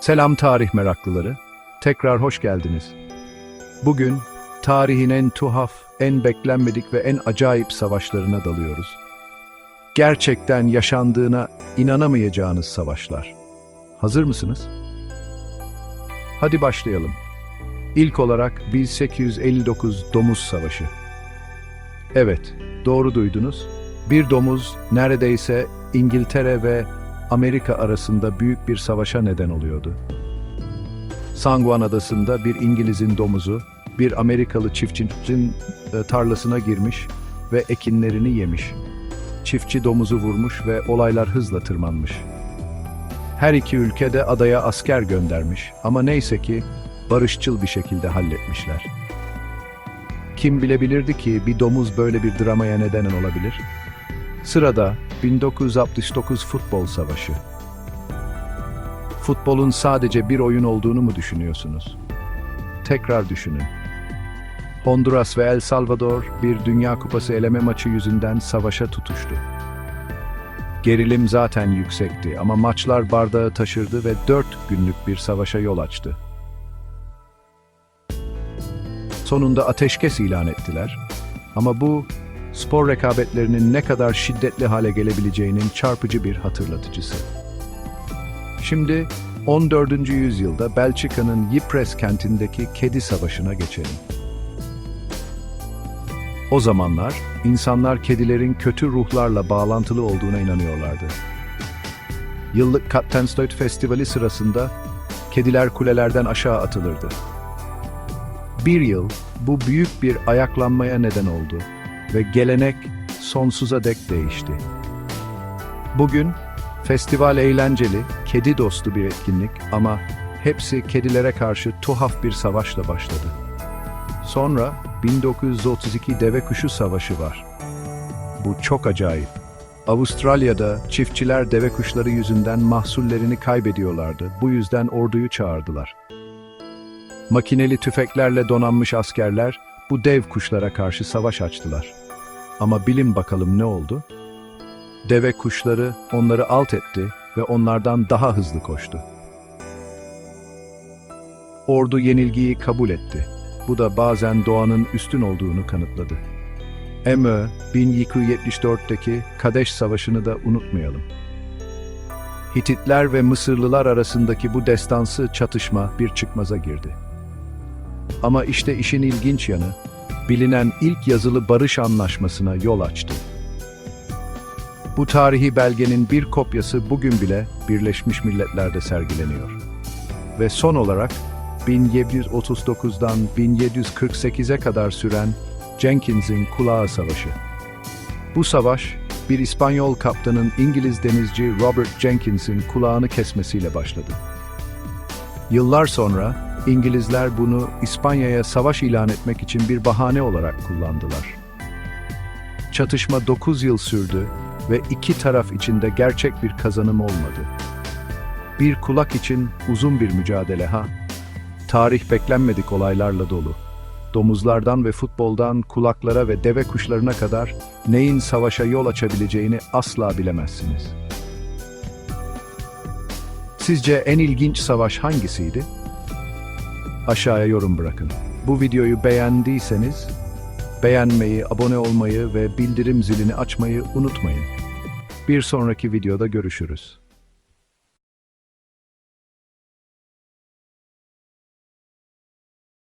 Selam tarih meraklıları. Tekrar hoş geldiniz. Bugün tarihin en tuhaf, en beklenmedik ve en acayip savaşlarına dalıyoruz. Gerçekten yaşandığına inanamayacağınız savaşlar. Hazır mısınız? Hadi başlayalım. İlk olarak 1859 Domuz Savaşı. Evet, doğru duydunuz. Bir domuz neredeyse İngiltere ve Amerika arasında büyük bir savaşa neden oluyordu. San Juan adasında bir İngiliz'in domuzu bir Amerikalı çiftçinin e, tarlasına girmiş ve ekinlerini yemiş. Çiftçi domuzu vurmuş ve olaylar hızla tırmanmış. Her iki ülke de adaya asker göndermiş ama neyse ki barışçıl bir şekilde halletmişler. Kim bilebilirdi ki bir domuz böyle bir dramaya neden olabilir? Sırada 1969 Futbol Savaşı. Futbolun sadece bir oyun olduğunu mu düşünüyorsunuz? Tekrar düşünün. Honduras ve El Salvador bir Dünya Kupası eleme maçı yüzünden savaşa tutuştu. Gerilim zaten yüksekti ama maçlar bardağı taşırdı ve dört günlük bir savaşa yol açtı. Sonunda ateşkes ilan ettiler ama bu spor rekabetlerinin ne kadar şiddetli hale gelebileceğinin çarpıcı bir hatırlatıcısı. Şimdi 14. yüzyılda Belçika'nın Ypres kentindeki kedi savaşına geçelim. O zamanlar insanlar kedilerin kötü ruhlarla bağlantılı olduğuna inanıyorlardı. Yıllık Kattenstoit Festivali sırasında kediler kulelerden aşağı atılırdı. Bir yıl bu büyük bir ayaklanmaya neden oldu ve gelenek sonsuza dek değişti. Bugün festival eğlenceli, kedi dostu bir etkinlik ama hepsi kedilere karşı tuhaf bir savaşla başladı. Sonra 1932 Deve Kuşu Savaşı var. Bu çok acayip. Avustralya'da çiftçiler deve kuşları yüzünden mahsullerini kaybediyorlardı. Bu yüzden orduyu çağırdılar. Makineli tüfeklerle donanmış askerler bu dev kuşlara karşı savaş açtılar. Ama bilin bakalım ne oldu? Deve kuşları onları alt etti ve onlardan daha hızlı koştu. Ordu yenilgiyi kabul etti. Bu da bazen doğanın üstün olduğunu kanıtladı. MÖ 1274'teki Kadeş Savaşı'nı da unutmayalım. Hititler ve Mısırlılar arasındaki bu destansı çatışma bir çıkmaza girdi. Ama işte işin ilginç yanı, bilinen ilk yazılı barış anlaşmasına yol açtı. Bu tarihi belgenin bir kopyası bugün bile Birleşmiş Milletler'de sergileniyor. Ve son olarak 1739'dan 1748'e kadar süren Jenkins'in Kulağı Savaşı. Bu savaş, bir İspanyol kaptanın İngiliz denizci Robert Jenkins'in kulağını kesmesiyle başladı. Yıllar sonra İngilizler bunu İspanya'ya savaş ilan etmek için bir bahane olarak kullandılar. Çatışma 9 yıl sürdü ve iki taraf içinde gerçek bir kazanım olmadı. Bir kulak için uzun bir mücadele ha. Tarih beklenmedik olaylarla dolu. Domuzlardan ve futboldan kulaklara ve deve kuşlarına kadar neyin savaşa yol açabileceğini asla bilemezsiniz. Sizce en ilginç savaş hangisiydi? Aşağıya yorum bırakın. Bu videoyu beğendiyseniz beğenmeyi, abone olmayı ve bildirim zilini açmayı unutmayın. Bir sonraki videoda görüşürüz.